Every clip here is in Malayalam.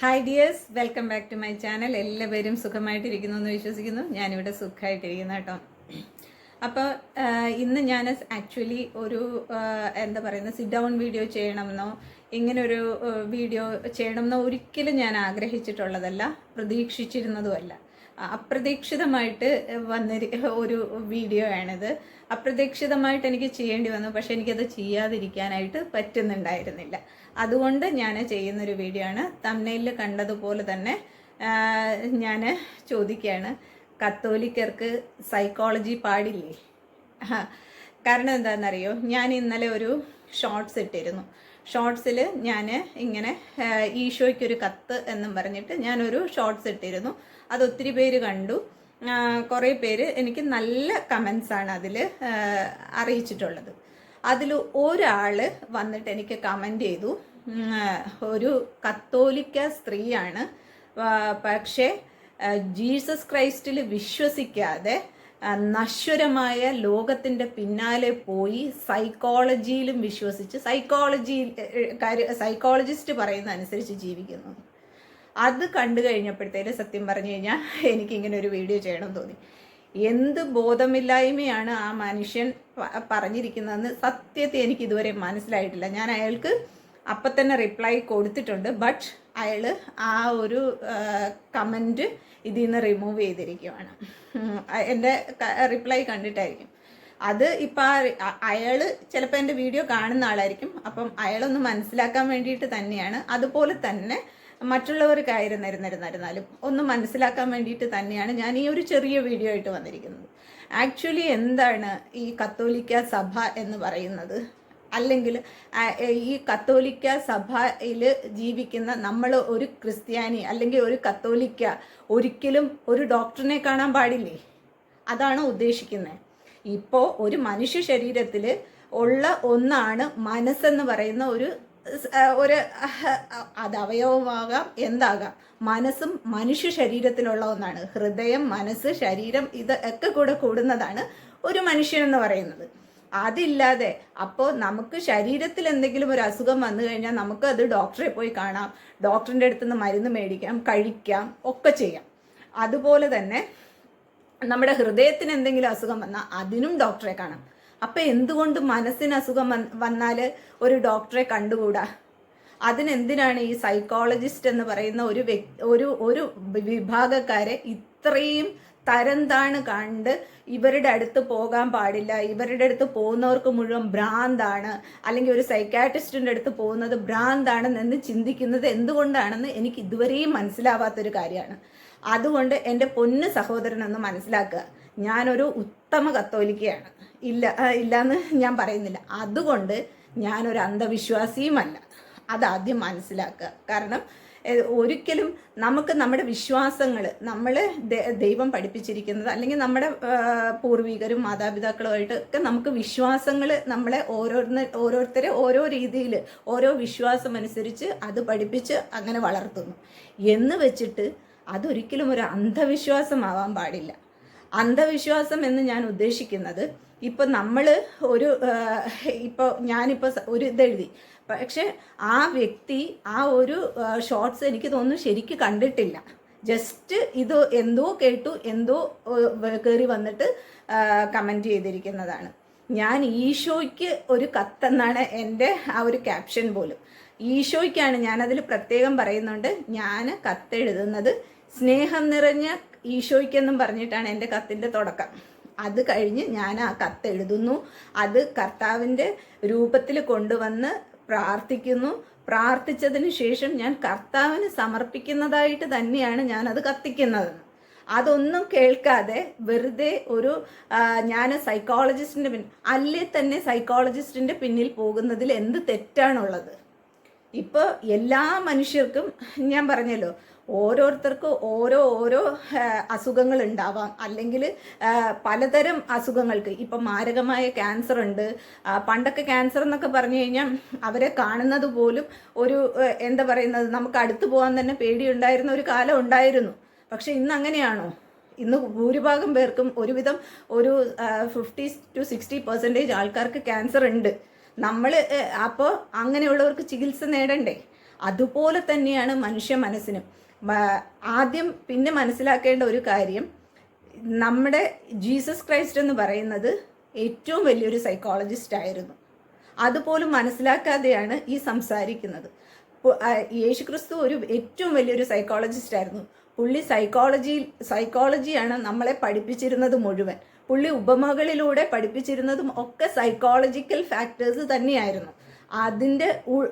Hi dears welcome back to my channel എല്ലാവരും സുഖമായിട്ടിരിക്കുന്നു എന്ന് വിശ്വസിക്കുന്നു. ഞാനിവിടെ സുഖമായിട്ടിരിക്കുന്നു കേട്ടോ. അപ്പോൾ ഇന്ന് ഞാൻ ആക്ച്വലി ഒരു എന്താ പറയുന്നത് സിറ്റ് ഡൗൺ വീഡിയോ ചെയ്യണമെന്നോ ഇങ്ങനൊരു വീഡിയോ ചെയ്യണമെന്നോ ഒരിക്കലും ഞാൻ ആഗ്രഹിച്ചിട്ടുള്ളതല്ല പ്രതീക്ഷിച്ചിരുന്നതുമല്ല. അപ്രതീക്ഷിതമായിട്ട് വന്നൊരു ഒരു വീഡിയോ ആണിത്. അപ്രതീക്ഷിതമായിട്ട് എനിക്ക് ചെയ്യേണ്ടി വന്നു പക്ഷെ എനിക്കത് ചെയ്യാതിരിക്കാനായിട്ട് പറ്റുന്നുണ്ടായിരുന്നില്ല. അതുകൊണ്ട് ഞാൻ ചെയ്യുന്നൊരു വീഡിയോ ആണ്. തമ്മിൽ കണ്ടതുപോലെ തന്നെ ഞാൻ ചോദിക്കുകയാണ് കത്തോലിക്കർക്ക് സൈക്കോളജി പാടില്ലേ? കാരണം എന്താണെന്നറിയോ ഞാൻ ഇന്നലെ ഒരു ഷോർട്ട്സ് ഇട്ടിരുന്നു. ഷോർട്സിൽ ഞാൻ ഇങ്ങനെ ഈശോയ്ക്കൊരു കത്ത് എന്നും പറഞ്ഞിട്ട് ഞാനൊരു ഷോർട്സ് ഇട്ടിരുന്നു. അത് ഒത്തിരി പേര് കണ്ടു. കുറേ പേര് എനിക്ക് നല്ല കമൻസാണ് അതിൽ അറിയിച്ചിട്ടുള്ളത്. അതിൽ ഒരാൾ വന്നിട്ട് എനിക്ക് കമന്റ് ചെയ്തു. ഒരു കത്തോലിക്ക സ്ത്രീയാണ്. പക്ഷേ ജീസസ് ക്രൈസ്റ്റിൽ വിശ്വസിക്കാതെ നശ്വരമായ ലോകത്തിന്റെ പിന്നാലെ പോയി സൈക്കോളജിയിലും വിശ്വസിച്ച് സൈക്കോളജി സൈക്കോളജിസ്റ്റ് പറയുന്ന അനുസരിച്ച് ജീവിക്കുന്നു. അത് കണ്ടു കഴിഞ്ഞപ്പോഴത്തേന് സത്യം പറഞ്ഞു കഴിഞ്ഞാൽ എനിക്കിങ്ങനെ ഒരു വീഡിയോ ചെയ്യണം തോന്നി. എന്ത് ബോധമില്ലായ്മയാണ് ആ മനുഷ്യൻ പറഞ്ഞിരിക്കുന്നതെന്ന് സത്യത്തെ എനിക്ക് ഇതുവരെ മനസ്സിലായിട്ടില്ല. ഞാൻ അയാൾക്ക് അപ്പം തന്നെ റിപ്ലൈ കൊടുത്തിട്ടുണ്ട്. ബട്ട് അയാൾ ആ ഒരു കമന്റ് ഇതിൽ നിന്ന് റിമൂവ് ചെയ്തിരിക്കുവാണ്. എന്റെ റിപ്ലൈ കണ്ടിട്ടായിരിക്കും. അത് ഇപ്പം അയാൾ ചിലപ്പോൾ എന്റെ വീഡിയോ കാണുന്ന ആളായിരിക്കും. അപ്പം അയാളൊന്ന് മനസ്സിലാക്കാൻ വേണ്ടിയിട്ട് തന്നെയാണ്. അതുപോലെ തന്നെ മറ്റുള്ളവർക്കായിരുന്നിരുന്നിരുന്നാലും ഒന്ന് മനസ്സിലാക്കാൻ വേണ്ടിയിട്ട് തന്നെയാണ് ഞാൻ ഈ ഒരു ചെറിയ വീഡിയോ ആയിട്ട് വന്നിരിക്കുന്നത്. ആക്ച്വലി എന്താണ് ഈ കത്തോലിക്ക സഭ എന്ന് പറയുന്നത്? അല്ലെങ്കിൽ ഈ കത്തോലിക്ക സഭയിൽ ജീവിക്കുന്ന നമ്മൾ ഒരു ക്രിസ്ത്യാനി അല്ലെങ്കിൽ ഒരു കത്തോലിക്ക ഒരിക്കലും ഒരു ഡോക്ടറിനെ കാണാൻ പാടില്ലേ? അതാണ് ഉദ്ദേശിക്കുന്നത് ഇപ്പോൾ ഒരു മനുഷ്യ ശരീരത്തിൽ ഉള്ള ഒന്നാണ് മനസ്സെന്ന് പറയുന്ന ഒരു ഒരു അത് അവയവമാകാം എന്താകാം. മനസ്സും മനുഷ്യ ശരീരത്തിലുള്ള ഒന്നാണ്. ഹൃദയം മനസ്സ് ശരീരം ഇത് ഒക്കെ കൂടെ കൂടുന്നതാണ് ഒരു മനുഷ്യൻ എന്ന് പറയുന്നത്. അതില്ലാതെ അപ്പോൾ നമുക്ക് ശരീരത്തിൽ എന്തെങ്കിലും ഒരു അസുഖം വന്നു കഴിഞ്ഞാൽ നമുക്ക് അത് ഡോക്ടറെ പോയി കാണാം. ഡോക്ടറിന്റെ അടുത്ത് നിന്ന് മരുന്ന് മേടിക്കാം കഴിക്കാം ഒക്കെ ചെയ്യാം. അതുപോലെ തന്നെ നമ്മുടെ ഹൃദയത്തിന് എന്തെങ്കിലും അസുഖം വന്നാൽ അതിനും ഡോക്ടറെ കാണാം. അപ്പം എന്തുകൊണ്ട് മനസ്സിന് അസുഖം വന്നാൽ ഒരു ഡോക്ടറെ കണ്ടുകൂടാ? അതിനെന്തിനാണ് ഈ സൈക്കോളജിസ്റ്റ് എന്ന് പറയുന്ന ഒരു വ്യക്തി ഒരു ഒരു വിഭാഗക്കാരെ ഇത്രയും തരം താണ് കണ്ട് ഇവരുടെ അടുത്ത് പോകാൻ പാടില്ല. ഇവരുടെ അടുത്ത് പോകുന്നവർക്ക് മുഴുവൻ ഭ്രാന്താണ്. അല്ലെങ്കിൽ ഒരു സൈക്കാട്രിസ്റ്റിന്റെ അടുത്ത് പോകുന്നത് ഭ്രാന്താണെന്ന് ചിന്തിക്കുന്നത് എന്തുകൊണ്ടാണെന്ന് എനിക്ക് ഇതുവരെയും മനസ്സിലാവാത്തൊരു കാര്യമാണ്. അതുകൊണ്ട് എന്റെ പൊന്ന് സഹോദരനൊന്ന് മനസ്സിലാക്കുക. ഞാനൊരു ഉത്തമ കത്തോലിക്കയാണ്. ഇല്ല ഇല്ലയെന്ന് ഞാൻ പറയുന്നില്ല. അതുകൊണ്ട് ഞാനൊരു അന്ധവിശ്വാസിയുമല്ല. അതാദ്യം മനസ്സിലാക്കുക. കാരണം ഒരിക്കലും നമുക്ക് നമ്മുടെ വിശ്വാസങ്ങൾ നമ്മൾ ദൈവം പഠിപ്പിച്ചിരിക്കുന്നത് അല്ലെങ്കിൽ നമ്മുടെ പൂർവികരും മാതാപിതാക്കളുമായിട്ട് ഒക്കെ നമുക്ക് വിശ്വാസങ്ങൾ നമ്മളെ ഓരോരുന്ന ഓരോരുത്തരെ ഓരോ രീതിയിൽ ഓരോ വിശ്വാസം അനുസരിച്ച് അത് പഠിപ്പിച്ച് അങ്ങനെ വളർത്തുന്നു. എന്ന് വെച്ചിട്ട് അതൊരിക്കലും ഒരു അന്ധവിശ്വാസമാവാൻ പാടില്ല. അന്ധവിശ്വാസം എന്ന് ഞാൻ ഉദ്ദേശിക്കുന്നത് ഇപ്പൊ നമ്മൾ ഒരു ഇപ്പോൾ ഞാനിപ്പോൾ ഒരു ഇതെഴുതി. പക്ഷെ ആ വ്യക്തി ആ ഒരു ഷോർട്സ് എനിക്ക് തോന്നുന്നു ശരിക്ക് കണ്ടിട്ടില്ല. ജസ്റ്റ് ഇത് എന്തോ കേട്ടു എന്തോ കയറി വന്നിട്ട് കമന്റ് ചെയ്തിരിക്കുന്നതാണ്. ഞാൻ ഈശോയ്ക്ക് ഒരു കത്തെന്നാണ് എന്റെ ആ ഒരു ക്യാപ്ഷൻ പോലും. ഈശോയ്ക്കാണ് ഞാനതിൽ പ്രത്യേകം പറയുന്നുണ്ട്. ഞാൻ കത്തെഴുതുന്നത് സ്നേഹം നിറഞ്ഞ ഈശോയ്ക്കെന്നും പറഞ്ഞിട്ടാണ് എന്റെ കത്തിന്റെ തുടക്കം. അത് കഴിഞ്ഞ് ഞാൻ ആ കത്ത് എഴുതുന്നു. അത് കർത്താവിന്റെ രൂപത്തിൽ കൊണ്ടുവന്ന് പ്രാർത്ഥിക്കുന്നു. പ്രാർത്ഥിച്ചതിന് ശേഷം ഞാൻ കർത്താവിന് സമർപ്പിക്കുന്നതായിട്ട് തന്നെയാണ് ഞാൻ അത് കത്തിക്കുന്നത്. അതൊന്നും കേൾക്കാതെ വെറുതെ ഒരു ഞാൻ സൈക്കോളജിസ്റ്റിന്റെ പിന്നിൽ അല്ലേ തന്നെ സൈക്കോളജിസ്റ്റിന്റെ പിന്നിൽ പോകുന്നതിൽ എന്ത് തെറ്റാണുള്ളത്? ഇപ്പോൾ എല്ലാ മനുഷ്യർക്കും ഞാൻ പറഞ്ഞല്ലോ ഓരോരുത്തർക്കും ഓരോ ഓരോ അസുഖങ്ങൾ ഉണ്ടാവാം അല്ലെങ്കിൽ പലതരം അസുഖങ്ങൾക്ക് ഇപ്പം മാരകമായ ക്യാൻസർ ഉണ്ട്. പണ്ടൊക്കെ ക്യാൻസർ എന്നൊക്കെ പറഞ്ഞു കഴിഞ്ഞാൽ അവരെ കാണുന്നത് പോലും ഒരു എന്താ പറയുന്നത് നമുക്ക് അടുത്ത് പോകാൻ തന്നെ പേടിയുണ്ടായിരുന്ന ഒരു കാലം ഉണ്ടായിരുന്നു. പക്ഷെ ഇന്ന് അങ്ങനെയാണോ? ഇന്ന് ഭൂരിഭാഗം പേർക്കും ഒരുവിധം ഒരു ഫിഫ്റ്റി ടു സിക്സ്റ്റി പെർസെന്റേജ് ആൾക്കാർക്ക് ക്യാൻസർ ഉണ്ട്. നമ്മൾ അപ്പോൾ അങ്ങനെയുള്ളവർക്ക് ചികിത്സ നേടണ്ടേ? അതുപോലെ തന്നെയാണ് മനുഷ്യ മനസ്സിനും. ആദ്യം പിന്നെ മനസ്സിലാക്കേണ്ട ഒരു കാര്യം നമ്മുടെ ജീസസ് ക്രൈസ്റ്റ് എന്ന് പറയുന്നത് ഏറ്റവും വലിയൊരു സൈക്കോളജിസ്റ്റ് ആയിരുന്നു. അതുപോലും മനസ്സിലാക്കാതെയാണ് ഈ സംസാരിക്കുന്നത്. യേശു ക്രിസ്തു ഒരു ഏറ്റവും വലിയൊരു സൈക്കോളജിസ്റ്റ് ആയിരുന്നു. പുള്ളി സൈക്കോളജി സൈക്കോളജിയാണ് നമ്മളെ പഠിപ്പിച്ചിരുന്നത് മുഴുവൻ. പുള്ളി ഉപമകളിലൂടെ പഠിപ്പിച്ചിരുന്നതും ഒക്കെ സൈക്കോളജിക്കൽ ഫാക്ടേഴ്സ് തന്നെയായിരുന്നു. അതിന്റെ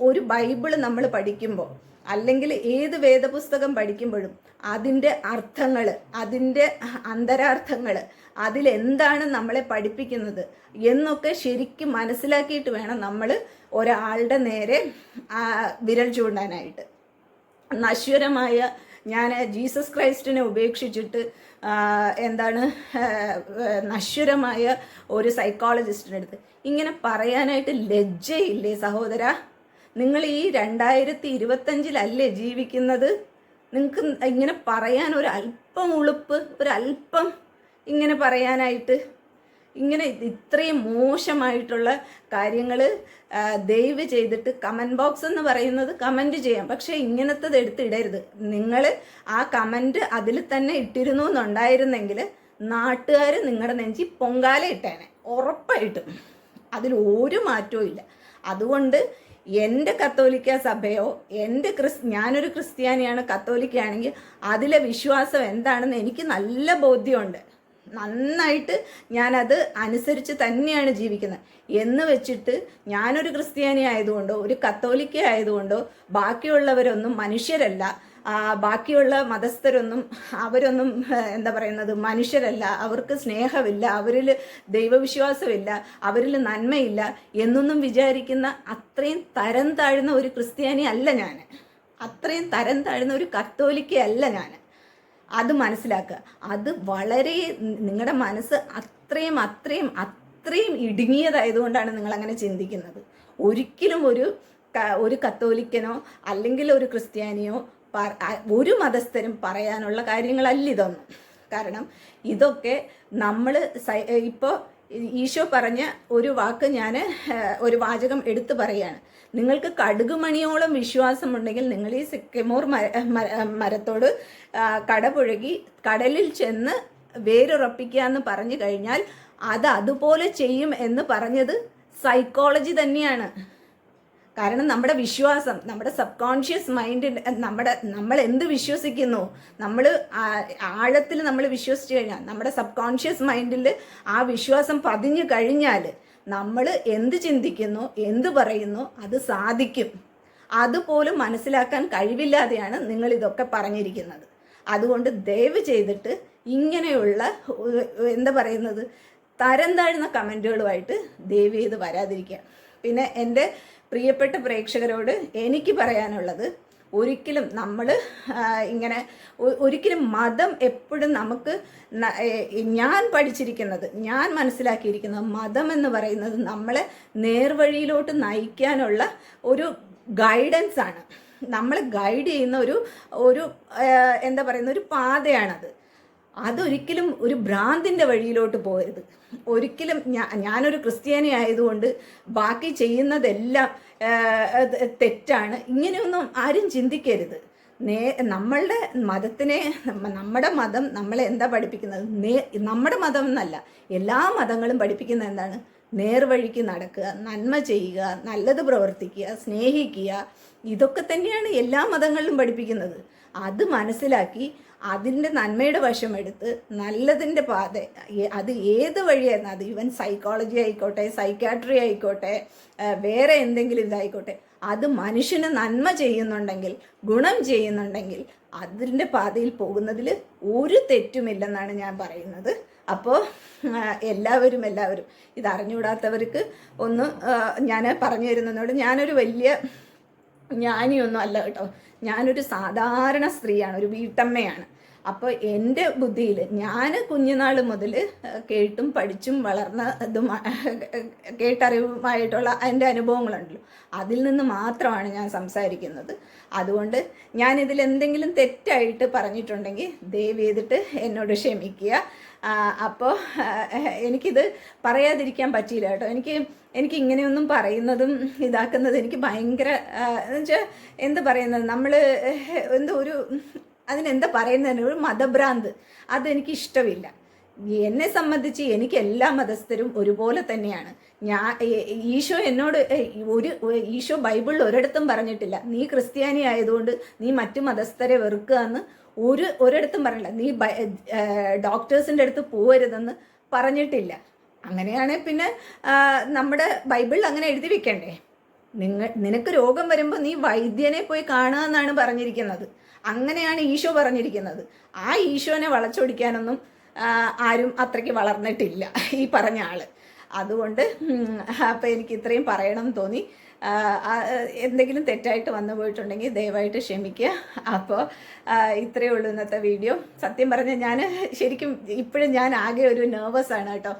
ഒരു ബൈബിൾ നമ്മൾ പഠിക്കുമ്പോൾ അല്ലെങ്കിൽ ഏത് വേദപുസ്തകം പഠിക്കുമ്പോഴും അതിന്റെ അർത്ഥങ്ങൾ അതിന്റെ അന്തരാർത്ഥങ്ങൾ അതിലെന്താണ് നമ്മളെ പഠിപ്പിക്കുന്നത് എന്നൊക്കെ ശരിക്കും മനസ്സിലാക്കിയിട്ട് വേണം നമ്മൾ ഒരാളുടെ നേരെ വിരൽ ചൂണ്ടാനായിട്ട്. നശ്വരമായ ഞാൻ ജീസസ് ക്രൈസ്റ്റിനെ ഉപേക്ഷിച്ചിട്ട് എന്താണ് നശ്വരമായ ഒരു സൈക്കോളജിസ്റ്റിന്റെ അടുത്ത്. ഇങ്ങനെ പറയാനായിട്ട് ലജ്ജയില്ലേ സഹോദര? നിങ്ങൾ ഈ രണ്ടായിരത്തി ഇരുപത്തഞ്ചിലല്ലേ ജീവിക്കുന്നത്? നിങ്ങൾക്ക് ഇങ്ങനെ പറയാൻ ഒരു അല്പം ഉളുപ്പ് ഒരു അല്പം ഇങ്ങനെ പറയാനായിട്ട് ഇങ്ങനെ ഇത്രയും മോശമായിട്ടുള്ള കാര്യങ്ങൾ ദയവ് ചെയ്തിട്ട് കമന്റ് ബോക്സ് എന്ന് പറയുന്നത് കമന്റ് ചെയ്യാം. പക്ഷേ ഇങ്ങനത്തത് എടുത്തിടരുത്. നിങ്ങൾ ആ കമന്റ് അതിൽ തന്നെ ഇട്ടിരുന്നു എന്നുണ്ടായിരുന്നെങ്കിൽ നാട്ടുകാർ നിങ്ങളുടെ നെഞ്ചി പൊങ്കാല ഇട്ടേനെ ഉറപ്പായിട്ടും. അതിൽ ഒരു മാറ്റവും ഇല്ല. അതുകൊണ്ട് എന്റെ കത്തോലിക്ക സഭയോ എന്റെ ക്രിസ് ഞാനൊരു ക്രിസ്ത്യാനിയാണ് കത്തോലിക്കയാണെങ്കിൽ അതിലെ വിശ്വാസം എന്താണെന്ന് എനിക്ക് നല്ല ബോധ്യമുണ്ട്. നന്നായിട്ട് ഞാനത് അനുസരിച്ച് തന്നെയാണ് ജീവിക്കുന്നത്. എന്ന് വെച്ചിട്ട് ഞാനൊരു ക്രിസ്ത്യാനി ആയതുകൊണ്ടോ ഒരു കത്തോലിക്ക ആയതുകൊണ്ടോ ബാക്കിയുള്ളവരൊന്നും മനുഷ്യരല്ല. ബാക്കിയുള്ള മതസ്ഥരൊന്നും അവരൊന്നും എന്താ പറയുന്നത് മനുഷ്യരല്ല. അവർക്ക് സ്നേഹമില്ല അവരിൽ ദൈവവിശ്വാസമില്ല അവരിൽ നന്മയില്ല എന്നൊന്നും വിചാരിക്കുന്ന അത്രയും തരം താഴ്ന്ന ഒരു ക്രിസ്ത്യാനി അല്ല ഞാൻ അത്രയും തരം താഴ്ന്ന ഒരു കത്തോലിക്കയല്ല ഞാൻ അത് മനസ്സിലാക്കുക. അത് വളരെ നിങ്ങളുടെ മനസ്സ് അത്രയും അത്രയും അത്രയും ഇടുങ്ങിയതായതുകൊണ്ടാണ് നിങ്ങൾ അങ്ങനെ ചിന്തിക്കുന്നത്. ഒരിക്കലും ഒരു ഒരു കത്തോലിക്കനോ അല്ലെങ്കിൽ ഒരു ക്രിസ്ത്യാനിയോ ഒരു മതസ്ഥരും പറയാനുള്ള കാര്യങ്ങളല്ല ഇതൊന്നും. കാരണം ഇതൊക്കെ നമ്മൾ ഇപ്പോൾ ഈശോ പറഞ്ഞ ഒരു വാക്ക് ഞാൻ ഒരു വാചകം എടുത്തു പറയാണ്. നിങ്ങൾക്ക് കടുകുമണിയോളം വിശ്വാസമുണ്ടെങ്കിൽ നിങ്ങൾ ഈ സിക്കിമോർ മര മര- മരത്തോട് കടപുഴകി കടലിൽ ചെന്ന് വേരുറപ്പിക്കുക എന്ന് പറഞ്ഞു കഴിഞ്ഞാൽ അത് അതുപോലെ ചെയ്യും എന്ന് പറഞ്ഞത് സൈക്കോളജി തന്നെയാണ്. കാരണം നമ്മുടെ വിശ്വാസം നമ്മുടെ സബ് കോൺഷ്യസ് മൈൻഡിന് നമ്മുടെ നമ്മൾ എന്ത് വിശ്വസിക്കുന്നു? നമ്മൾ ആഴത്തിൽ നമ്മൾ വിശ്വസിച്ച് കഴിഞ്ഞാൽ നമ്മുടെ സബ് കോൺഷ്യസ് മൈൻഡിൽ ആ വിശ്വാസം പതിഞ്ഞു കഴിഞ്ഞാൽ നമ്മൾ എന്ത് ചിന്തിക്കുന്നു എന്ത് പറയുന്നു അത് സാധിക്കും. അതുപോലും മനസ്സിലാക്കാൻ കഴിവില്ലാതെയാണ് നിങ്ങൾ ഇതൊക്കെ പറഞ്ഞിരിക്കുന്നത്. അതുകൊണ്ട് ദയവ് ചെയ്തിട്ട് ഇങ്ങനെയുള്ള എന്താ പറയുന്നത് തരം താഴ്ന്ന കമന്റുകളുമായിട്ട് ദയവ് ചെയ്ത് വരാതിരിക്കുക. പിന്നെ എന്റെ പ്രിയപ്പെട്ട പ്രേക്ഷകരോട് എനിക്ക് പറയാനുള്ളത് ഒരിക്കലും നമ്മൾ ഇങ്ങനെ ഒരിക്കലും മതം എപ്പോഴും നമുക്ക് ഞാൻ പഠിച്ചിരിക്കുന്നത് ഞാൻ മനസ്സിലാക്കിയിരിക്കുന്നത് മതം എന്ന് പറയുന്നത് നമ്മളെ നേർവഴിയിലോട്ട് നയിക്കാനുള്ള ഒരു ഗൈഡൻസ് ആണ്. നമ്മളെ ഗൈഡ് ചെയ്യുന്ന ഒരു ഒരു എന്താ പറയുന്ന ഒരു പാതയാണത്. അതൊരിക്കലും ഒരു ഭ്രാന്തിന്റെ വഴിയിലോട്ട് പോകരുത്. ഒരിക്കലും ഞാൻ ഞാനൊരു ക്രിസ്ത്യാനി ആയതുകൊണ്ട് ബാക്കി ചെയ്യുന്നതെല്ലാം തെറ്റാണ്. ഇങ്ങനെയൊന്നും ആരും ചിന്തിക്കരുത്. നേ നമ്മളുടെ മതത്തിനെ നമ്മുടെ മതം നമ്മളെ എന്താ പഠിപ്പിക്കുന്നത്? നേ നമ്മുടെ മതം എന്നല്ല എല്ലാ മതങ്ങളും പഠിപ്പിക്കുന്നത് എന്താണ്? നേർവഴിക്ക് നടക്കുക നന്മ ചെയ്യുക നല്ലത് പ്രവർത്തിക്കുക സ്നേഹിക്കുക. ഇതൊക്കെ തന്നെയാണ് എല്ലാ മതങ്ങളിലും പഠിപ്പിക്കുന്നത്. അത് മനസ്സിലാക്കി അതിന്റെ നന്മയുടെ വശം എടുത്ത് നല്ലതിന്റെ പാത അത് ഏത് വഴിയായിരുന്നു? അത് ഈവൻ സൈക്കോളജി ആയിക്കോട്ടെ സൈക്കാട്രി ആയിക്കോട്ടെ വേറെ എന്തെങ്കിലും ഇതായിക്കോട്ടെ. അത് മനുഷ്യന് നന്മ ചെയ്യുന്നുണ്ടെങ്കിൽ ഗുണം ചെയ്യുന്നുണ്ടെങ്കിൽ അതിന്റെ പാതയിൽ പോകുന്നതിൽ ഒരു തെറ്റുമില്ലെന്നാണ് ഞാൻ പറയുന്നത്. അപ്പോൾ എല്ലാവരും എല്ലാവരും ഇത് ഒന്ന് ഞാൻ പറഞ്ഞു തരുന്നതിനോട് ഞാനൊരു വലിയ ജ്ഞാനിയൊന്നും അല്ല കേട്ടോ. ഞാനൊരു സാധാരണ സ്ത്രീയാണ് ഒരു വീട്ടമ്മയാണ്. അപ്പോൾ എന്റെ ബുദ്ധിയിൽ ഞാൻ കുഞ്ഞുനാൾ മുതൽ കേട്ടും പഠിച്ചും വളർന്നതും കേട്ടറിവുമായിട്ടുള്ള എന്റെ അനുഭവങ്ങളുണ്ടല്ലോ. അതിൽ നിന്ന് മാത്രമാണ് ഞാൻ സംസാരിക്കുന്നത്. അതുകൊണ്ട് ഞാൻ ഇതിൽ എന്തെങ്കിലും തെറ്റായിട്ട് പറഞ്ഞിട്ടുണ്ടെങ്കിൽ ദയവ് ചെയ്തിട്ട് എന്നോട് ക്ഷമിക്കുക. അപ്പോൾ എനിക്കിത് പറയാതിരിക്കാൻ പറ്റിയില്ല കേട്ടോ. എനിക്ക് എനിക്ക് ഇങ്ങനെയൊന്നും പറയുന്നതും ഇതാക്കുന്നതും എനിക്ക് ഭയങ്കര എന്നുവെച്ചാൽ എന്ത് പറയുന്നത്? നമ്മൾ എന്തോ ഒരു അതിനെന്താ പറയുന്നതിന് ഒരു മതഭ്രാന്ത്. അതെനിക്ക് ഇഷ്ടമില്ല എന്നെ സംബന്ധിച്ച് എനിക്ക് എല്ലാ മതസ്ഥരും ഒരുപോലെ തന്നെയാണ്. ഞാൻ ഈശോ എന്നോട് ഒരു ഈശോ ബൈബിളിൽ ഒരിടത്തും പറഞ്ഞിട്ടില്ല. നീ ക്രിസ്ത്യാനി ആയതുകൊണ്ട് നീ മറ്റു മതസ്ഥരെ വെറുക്കുക എന്ന് ഒരു ഒരിടത്തും പറഞ്ഞില്ല. നീ ഡോക്ടേഴ്സിന്റെ അടുത്ത് പോകരുതെന്ന് പറഞ്ഞിട്ടില്ല. അങ്ങനെയാണെങ്കിൽ പിന്നെ നമ്മുടെ ബൈബിളിൽ അങ്ങനെ എഴുതി വെക്കണ്ടേ? നിങ്ങൾ നിനക്ക് രോഗം വരുമ്പോൾ നീ വൈദ്യനെ പോയി കാണുക എന്നാണ് പറഞ്ഞിരിക്കുന്നത്. അങ്ങനെയാണ് ഈശോ പറഞ്ഞിരിക്കുന്നത്. ആ ഈശോനെ വളച്ചൊടിക്കാനൊന്നും ആരും അത്രയ്ക്ക് വളർന്നിട്ടില്ല ഈ പറഞ്ഞ ആൾ. അതുകൊണ്ട് അപ്പോൾ എനിക്ക് ഇത്രയും പറയണം തോന്നി. എന്തെങ്കിലും തെറ്റായിട്ട് വന്നു പോയിട്ടുണ്ടെങ്കിൽ ദയവായിട്ട് ക്ഷമിക്കുക. അപ്പോൾ ഇത്രയേ ഉള്ളൂ ഇന്നത്തെ വീഡിയോ. സത്യം പറഞ്ഞാൽ ഞാൻ ശരിക്കും ഇപ്പോഴും ഞാൻ ആകെ ഒരു നെർവസ് ആണ് കേട്ടോ.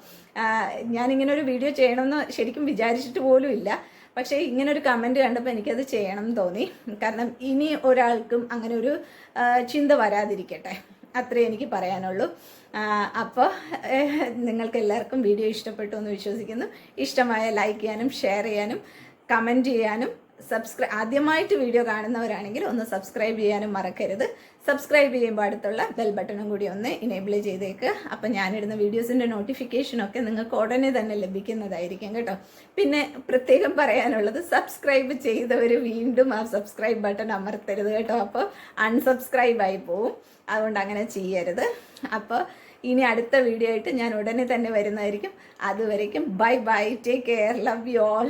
ഞാനിങ്ങനെ ഒരു വീഡിയോ ചെയ്യണമെന്ന് ശരിക്കും വിചാരിച്ചിട്ട് പോലും ഇല്ല. പക്ഷേ ഇങ്ങനെ ഒരു കമന്റ് കണ്ടപ്പോൾ എനിക്കത് ചെയ്യണം എന്ന് തോന്നി. കാരണം ഇനി ഒരാൾക്കും അങ്ങനെ ഒരു ചിന്ത വരാതിരിക്കട്ടെ. അത്രേ എനിക്ക് പറയാനുള്ളൂ. അപ്പോൾ നിങ്ങൾക്ക് എല്ലാവർക്കും വീഡിയോ ഇഷ്ടപ്പെട്ടു എന്ന് വിശ്വസിക്കുന്നു. ഇഷ്ടമായ ലൈക്ക് ചെയ്യാനും ഷെയർ ചെയ്യാനും കമന്റ് ചെയ്യാനും സബ്സ്ക്രൈബ് ആദ്യമായിട്ട് വീഡിയോ കാണുന്നവരാണെങ്കിൽ ഒന്ന് സബ്സ്ക്രൈബ് ചെയ്യാനും മറക്കരുത്. സബ്സ്ക്രൈബ് ചെയ്യുമ്പോൾ അടുത്തുള്ള ബെൽ ബട്ടണും കൂടി ഒന്ന് ഇനേബിൾ ചെയ്തേക്ക്. അപ്പം ഞാനിടുന്ന വീഡിയോസിന്റെ നോട്ടിഫിക്കേഷനൊക്കെ നിങ്ങൾക്ക് ഉടനെ തന്നെ ലഭിക്കുന്നതായിരിക്കും കേട്ടോ. പിന്നെ പ്രത്യേകം പറയാനുള്ളത് സബ്സ്ക്രൈബ് ചെയ്തവർ വീണ്ടും ആ സബ്സ്ക്രൈബ് ബട്ടൺ അമർത്തരുത് കേട്ടോ. അപ്പോൾ അൺസബ്സ്ക്രൈബ് ആയി പോവും. അതുകൊണ്ട് അങ്ങനെ ചെയ്യരുത്. അപ്പോൾ ഇനി അടുത്ത വീഡിയോ ആയിട്ട് ഞാൻ ഉടനെ തന്നെ വരുന്നതായിരിക്കും. അതുവരേക്കും bye bye take care love you all